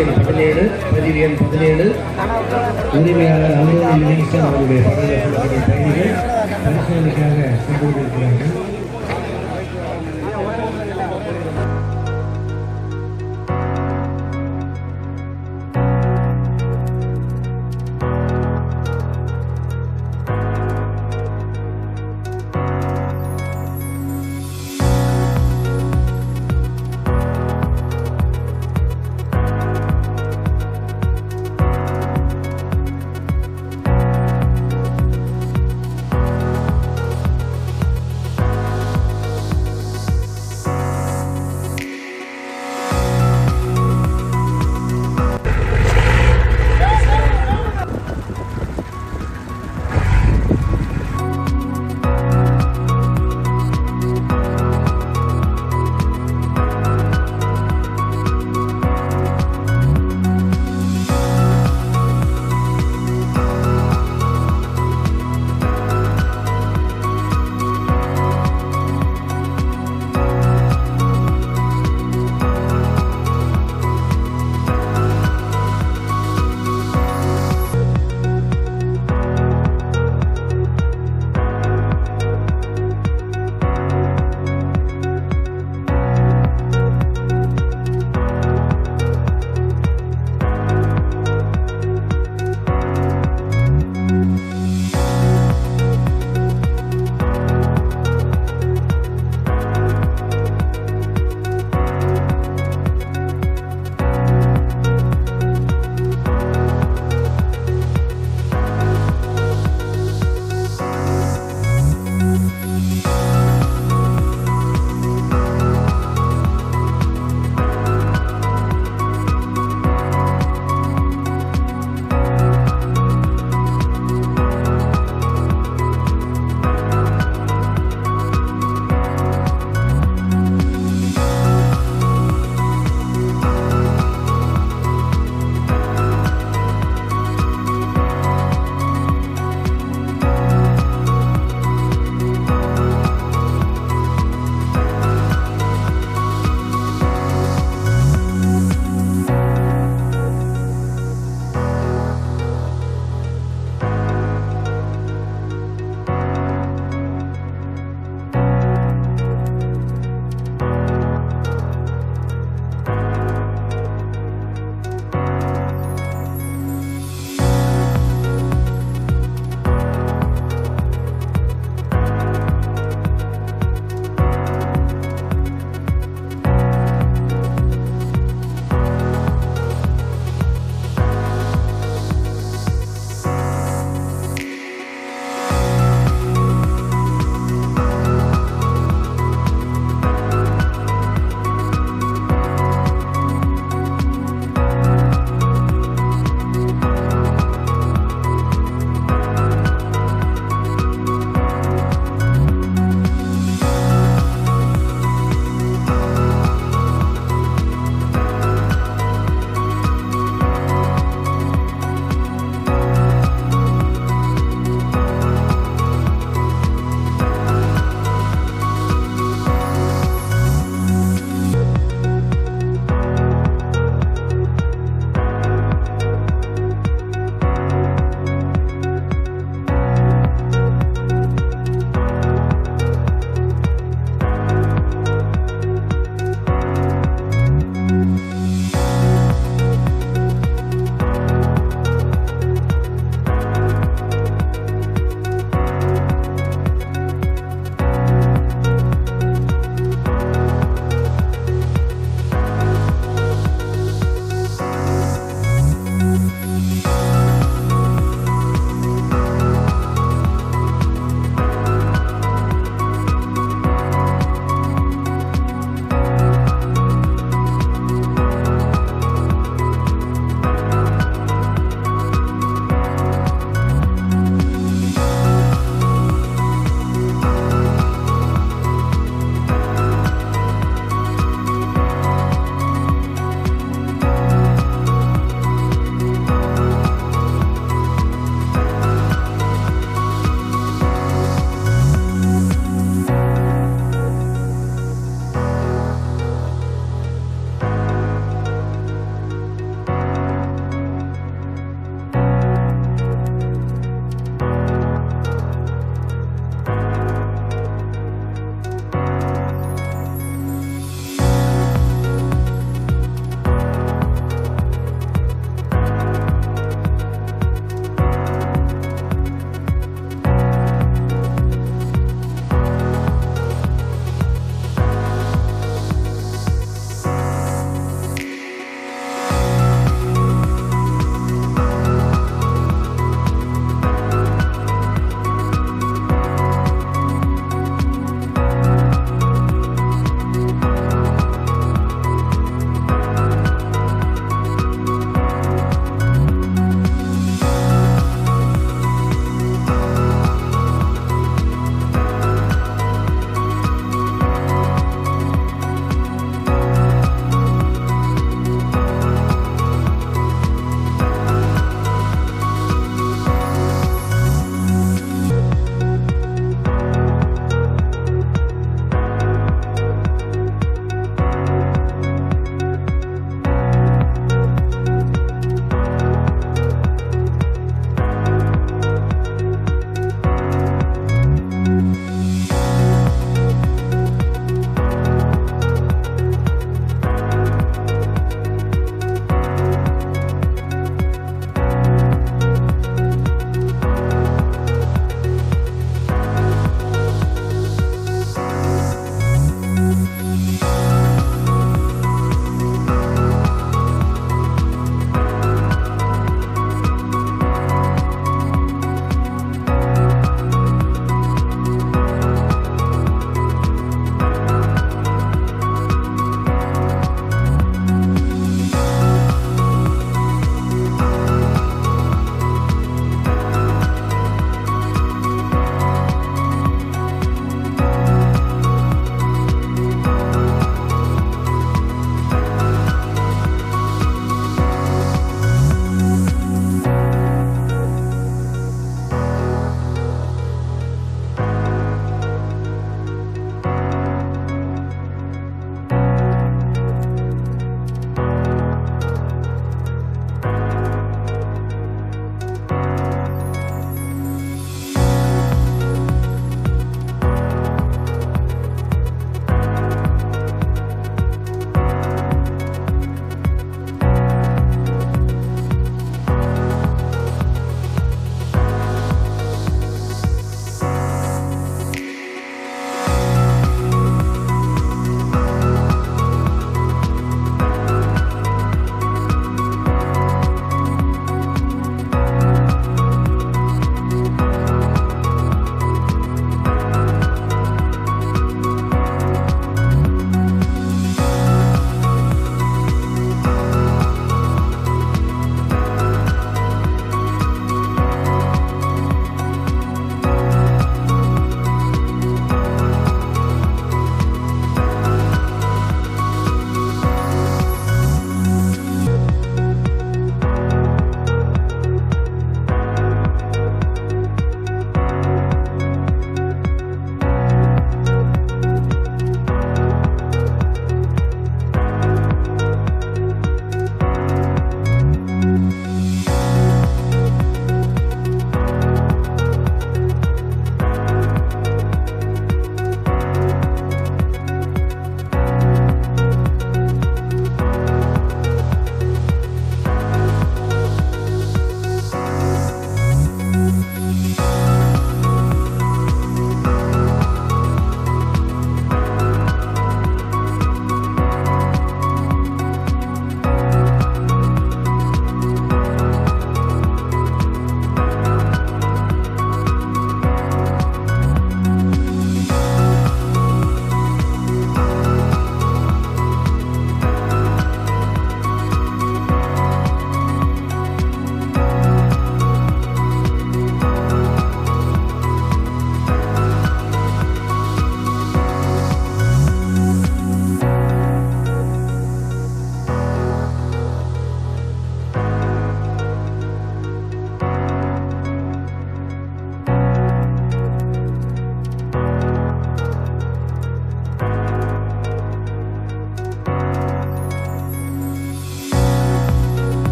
எண் பதினேழு பதிவு எண் பதினேழு. உரிமையாளர் அலுவலக அவருடைய படகு பயணிகள் பரிசோதனைக்காக கொண்டு வந்திருக்கிறார்கள்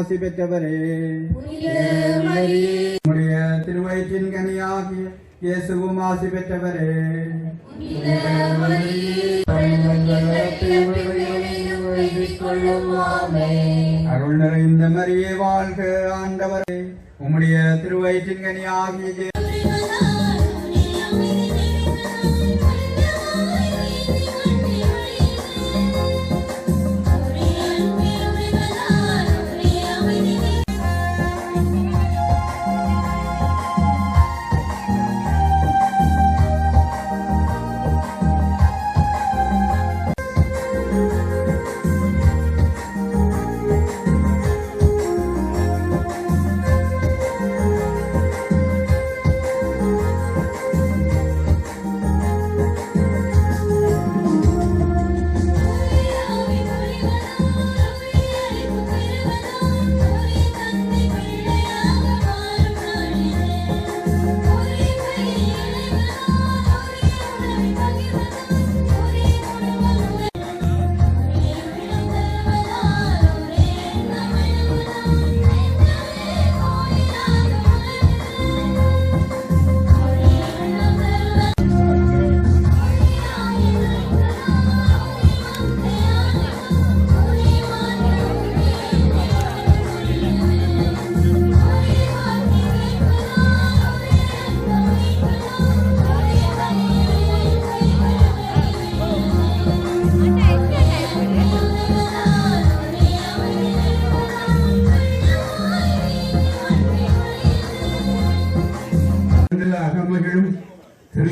ஆசி பெற்றவரே. உம்முடைய திருவயிற்றின் கனியாகி இயேசுவும் ஆசி பெற்றவரே. அருள் நிறைந்த மரியே வாழ்க ஆண்டவரே. உம்முடைய திருவயிற்றின் கனியாகி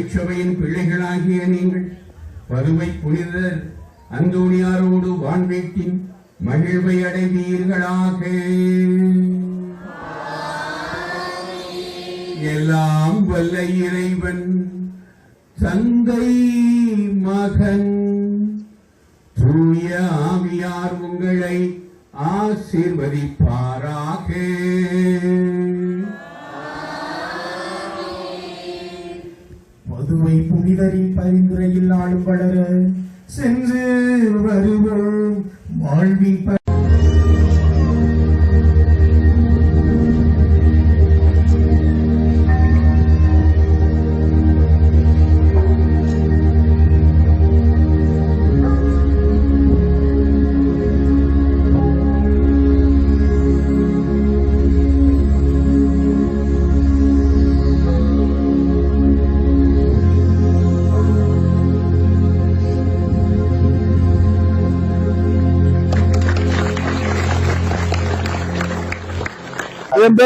திருச்சபையின் பிள்ளைகளாகிய நீங்கள் பதுமை புனிதர் அந்தோணியாரோடு வான்வேட்டின் மகிழ்வை அடைவீர்களாக. எல்லாம் வல்ல இறைவன் தந்தை மகன் தூய ஆவியார் உங்களை ஆசீர்வதிப்பாராக. அவை புனிதரின் பரிந்துரையில் ஆளும் வளர சென்று வருவோம். வாழ்வின்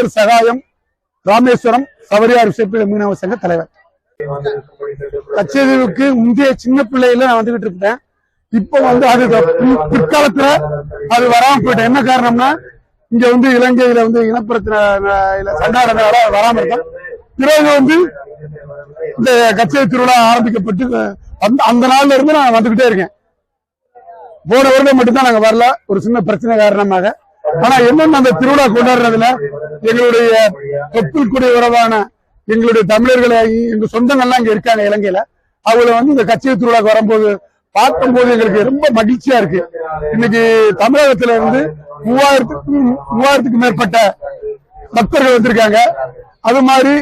பேர் சகாயம் ராமேஸ்வரம் சபரியார் விசைப்பிள்ளை மீனவ சங்க தலைவர். கச்சேரிவுக்கு முந்தைய சின்ன பிள்ளையில நான் வந்துகிட்டு இருந்தேன் இப்ப வந்து அது பிற்காலத்துல அது வராம போயிட்டேன். என்ன காரணம்னா இங்க வந்து இலங்கையில வந்து இனப்பிரச்சனை சண்டாடனால வராம இருக்கேன் பிறகு வந்து இந்த கச்சேரி திருவிழா ஆரம்பிக்கப்பட்டு அந்த அந்த நாள்ல இருந்து நான் வந்துகிட்டே இருக்கேன். போன வருடம் மட்டும்தான் நாங்க வரல. ஒரு சின்ன பிரச்சனை காரணமாக. ஆனா என்னென்ன அந்த திருவிழா கொண்டாடுறதுல? எங்களுடைய தொப்புள் குடி உறவான எங்களுடைய தமிழர்களை எங்க சொந்தங்கள்லாம் இங்க இருக்காங்க இலங்கையில. அவங்கள வந்து இந்த கச்சேரி திருவிழாக்கு வரும்போது பார்க்கும்போது எங்களுக்கு ரொம்ப மகிழ்ச்சியா இருக்கு. இன்னைக்கு தமிழகத்துல இருந்து மூவாயிரத்துக்கு மூவாயிரத்துக்கு மேற்பட்ட பக்தர்கள் வந்திருக்காங்க. அது மாதிரி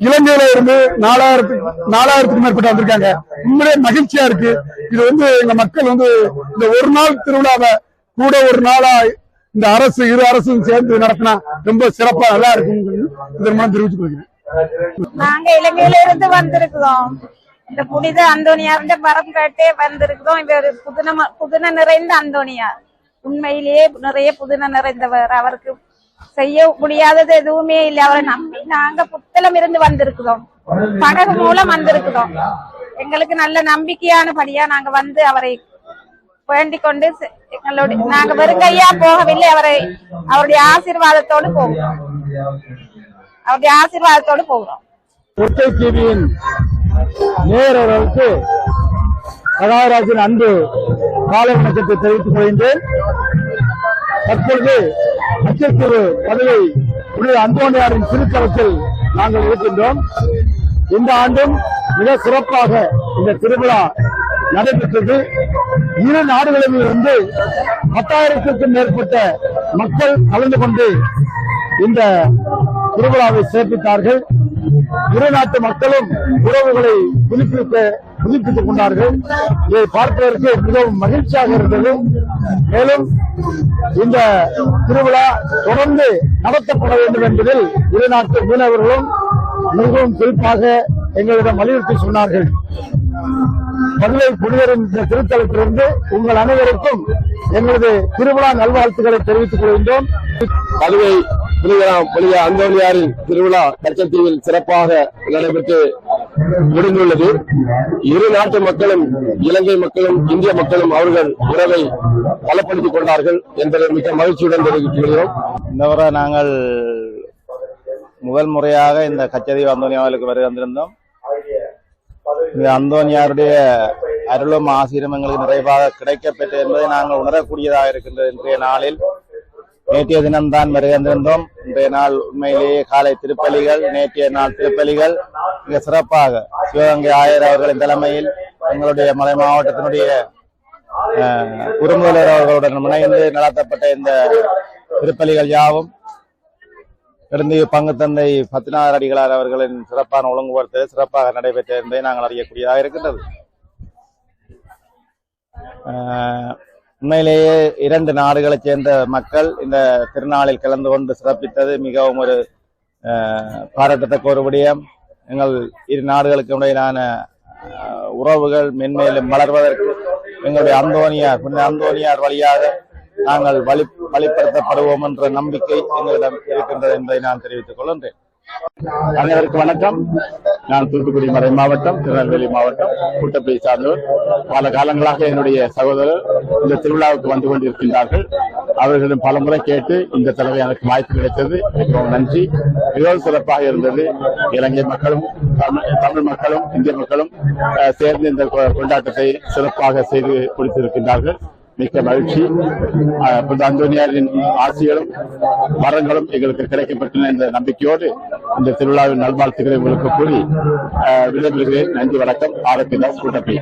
இலங்கையில இருந்து நாலாயிரத்துக்கு நாலாயிரத்துக்கு மேற்பட்ட வந்திருக்காங்க. உண்மையிலே மகிழ்ச்சியா இருக்கு. இது வந்து எங்க மக்கள் வந்து இந்த ஒரு நாள் திருவிழாவை கூட ஒரு நாளா இந்த அரசு இரு அரசும் சேர்ந்து நடத்தினா ரொம்ப சிறப்பா நல்லா இருக்கும். இதன் மூலம் தெரிவித்துக் கொள்கிறேன். நாங்க இலங்கையில இருந்து வந்திருக்கிறோம். இந்த புனித அந்தோனியார்ன்ற மரம் கேட்டே வந்திருக்கிறோம். இவர் புதுன புதுன நிறைந்த அந்தோனியார். உண்மையிலேயே நிறைய புதுன நிறைந்தவர். அவருக்கு செய்ய முடியாதது எதுவுமே இல்லை. அவரை நம்பி நாங்க புத்தளம் இருந்து வந்திருக்கிறோம். படகு மூலம் வந்திருக்கிறோம். எங்களுக்கு நல்ல நம்பிக்கையானபடியா நாங்க வந்து அவரை வேண்டிக் கொண்டு எங்களுடைய நாங்க வெறுங்கையா போகவில்லை. அவரை அவருடைய ஆசீர்வாதத்தோடு போகிறோம் அவருடைய ஆசீர்வாதத்தோடு போகிறோம். டிவியின் நேரர்களுக்கு சகாராஜின் அன்பு காலை வணக்கத்தை தெரிவித்துக் கொள்கின்றேன். தற்பொழுது அச்சத்திரு பதவி புனித அந்தோனியாரின் திருத்தலத்தில் நாங்கள் இருக்கின்றோம். இந்த ஆண்டும் மிக சிறப்பாக இந்த திருவிழா நடைபெற்றது. இரு நாடுகளில் இருந்து பத்தாயிரத்திற்கும் மேற்பட்ட மக்கள் கலந்து கொண்டு இந்த திருவிழாவை சிறப்பித்தார்கள். இரு நாட்டு மக்களும் உறவுகளை புதுப்பிக்க புதுப்பித்துக் கொண்டார்கள். இதை பார்ப்பதற்கு மிகவும் மகிழ்ச்சியாக இருந்தது. மேலும் இந்த திருவிழா தொடர்ந்து நடத்தப்பட வேண்டும் என்பதில் இரு நாட்டு மீனவர்களும் மிகவும் குறிப்பாக எங்களிடம் வலியுறுத்தி சொன்னார்கள். மதுரை புனிதரின் இந்த திருத்தலத்திலிருந்து உங்கள் அனைவருக்கும் எங்களது திருவிழா நல்வாழ்த்துக்களை தெரிவித்துக் கொள்கின்றோம். பதுவை புனிதராம் புனித அந்தோனியாரின் திருவிழா கச்சத்தீவில் சிறப்பாக நடைபெற்று முடிந்துள்ளது. இரு நாட்டு மக்களும் இலங்கை மக்களும் இந்திய மக்களும் அவர்கள் உறவை பலப்படுத்திக் கொண்டார்கள் என்பதை மிக மகிழ்ச்சியுடன் தெரிவித்துக் கொள்கிறோம். இந்த முறை நாங்கள் முதல் முறையாக இந்த கச்சதீவு அந்தோனியாவிலுக்கு வருகை வந்திருந்தோம் இந்த அந்தோனியாருடைய அருளும் ஆசீரும் எங்களுக்கு நிறைவாக கிடைக்கப்பெற்றது என்பதை நாங்கள் உணரக்கூடியதாக இருக்கின்றது. இன்றைய நாளில் நேற்றைய தினம்தான் வருகை இன்றைய நாள் உண்மையிலேயே காலை திருப்பலிகள் நேற்றைய நாள் திருப்பலிகள். மிக சிறப்பாக சிவகங்கை ஆயர் அவர்களின் தலைமையில் எங்களுடைய மலை மாவட்டத்தினுடைய அஹ், குறுமுதலர் அவர்களுடன் இணைந்து நடத்தப்பட்ட இந்த திருப்பலிகள் யாவும் இருந்து பங்கு தந்தை பத்தினார் அடிகளார் அவர்களின் சிறப்பான ஒழுங்குபடுத்தல் சிறப்பாக நடைபெற்ற என்பதை நாங்கள் அறியக்கூடியதாக இருக்கின்றது. உண்மையிலேயே இரண்டு நாடுகளைச் சேர்ந்த மக்கள் இந்த திருநாளில் கலந்து கொண்டு சிறப்பித்தது மிகவும் ஒரு பாராட்டத்தக்க ஒரு விடயம். எங்கள் இரு நாடுகளுக்கு இடையிலான உறவுகள் மென்மேலும் வளர்வதற்கு எங்களுடைய அந்தோனியார் அந்தோனியார் வழியாக நாங்கள் வழி வழிப்படுத்தப்படுவோம் என்ற நம்பிக்கை எங்களிடம் இருக்கின்றது என்பதை நான் தெரிவித்துக் கொள்கின்றேன். அனைவருக்கும் வணக்கம். நான் தூத்துக்குடி மறை மாவட்டம் திருநெல்வேலி மாவட்டம் கூட்டப்பை சார்ந்தவர். பல காலங்களாக என்னுடைய சகோதரர் இந்த திருவிழாவுக்கு வந்து கொண்டிருக்கின்றார்கள். அவர்களிடம் பல முறை கேட்டு இந்த தடவை எனக்கு வாய்ப்பு கிடைத்தது. மிகவும் நன்றி. மிகவும் சிறப்பாக இருந்தது. இலங்கை மக்களும் தமிழ் தமிழ் மக்களும் இந்திய மக்களும் சேர்ந்து இந்த கொ- கொண்டாட்டத்தை சிறப்பாக செய்து கொடுத்திருக்கின்றார்கள். மிக்க மகிழ்ச்சி. அஹ், அந்தோனியாரின் ஆசிகளும் மரங்களும் எங்களுக்கு கிடைக்கப்பட்டுள்ள என்ற நம்பிக்கையோடு இந்த திருவிழாவின் நல்வாழ்த்துக்களை உங்களுக்கு கூறி விடைபெறுகிறேன். நன்றி வணக்கம். ஆரோக்கியதாஸ் கூட்டப்பி.